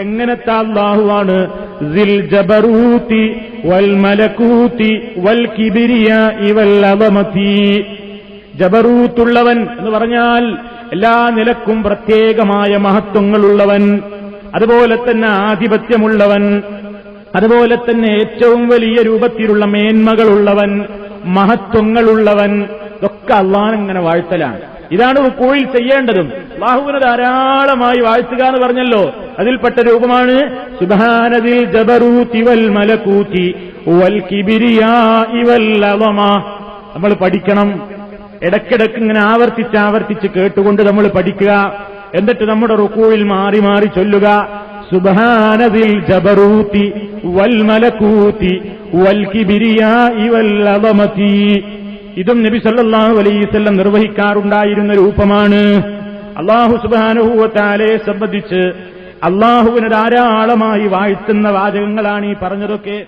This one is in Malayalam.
എങ്ങനത്തെ അള്ളാഹുവാണ്? സിൽ ജബറൂത്തി വൽ മലക്കൂത്തി വൽ കിബിരിയ ഇവൽ അവമതി ജബറൂത്തുള്ളവൻ എന്ന് പറഞ്ഞാൽ എല്ലാ നിലക്കും പ്രത്യേകമായ മഹത്വങ്ങളുള്ളവൻ അതുപോലെ തന്നെ ആധിപത്യമുള്ളവൻ അതുപോലെ തന്നെ ഏറ്റവും വലിയ രൂപത്തിലുള്ള മേന്മകളുള്ളവൻ മഹത്വങ്ങളുള്ളവൻ ഇതൊക്കെ അള്ളാഹങ്ങനെ വാഴ്ത്തലാണ്. ഇതാണ് റുക്കോയിൽ ചെയ്യേണ്ടതും. ബാഹുവിനെ ധാരാളമായി വാഴ്ത്തുക എന്ന് പറഞ്ഞല്ലോ. അതിൽപ്പെട്ട രൂപമാണ്. സുബാനതിൽ ജബറൂത്തി വൽ മലക്കൂത്തി വൽ കിബിരിയാ ഇവൽ അവമ നമ്മൾ പഠിക്കണം. ഇടയ്ക്കിടയ്ക്ക് ഇങ്ങനെ ആവർത്തിച്ച് ആവർത്തിച്ച് കേട്ടുകൊണ്ട് നമ്മൾ പഠിക്കുക. എന്നിട്ട് നമ്മുടെ റുക്കൂവിൽ മാറി മാറി ചൊല്ലുക. സുബാനതിൽ ജബറൂത്തി വൽ മലക്കൂത്തി വൽ കിബിരിയാ ഇവൽ അവമതി ഇതും നബി സല്ലാഹു അലൈസല്ലം നിർവഹിക്കാറുണ്ടായിരുന്ന രൂപമാണ്. അള്ളാഹു സുബാനുഭൂവത്താലെ സംബന്ധിച്ച് അള്ളാഹുവിന് ധാരാളമായി വാഴ്ത്തുന്ന വാചകങ്ങളാണ് ഈ പറഞ്ഞതൊക്കെ.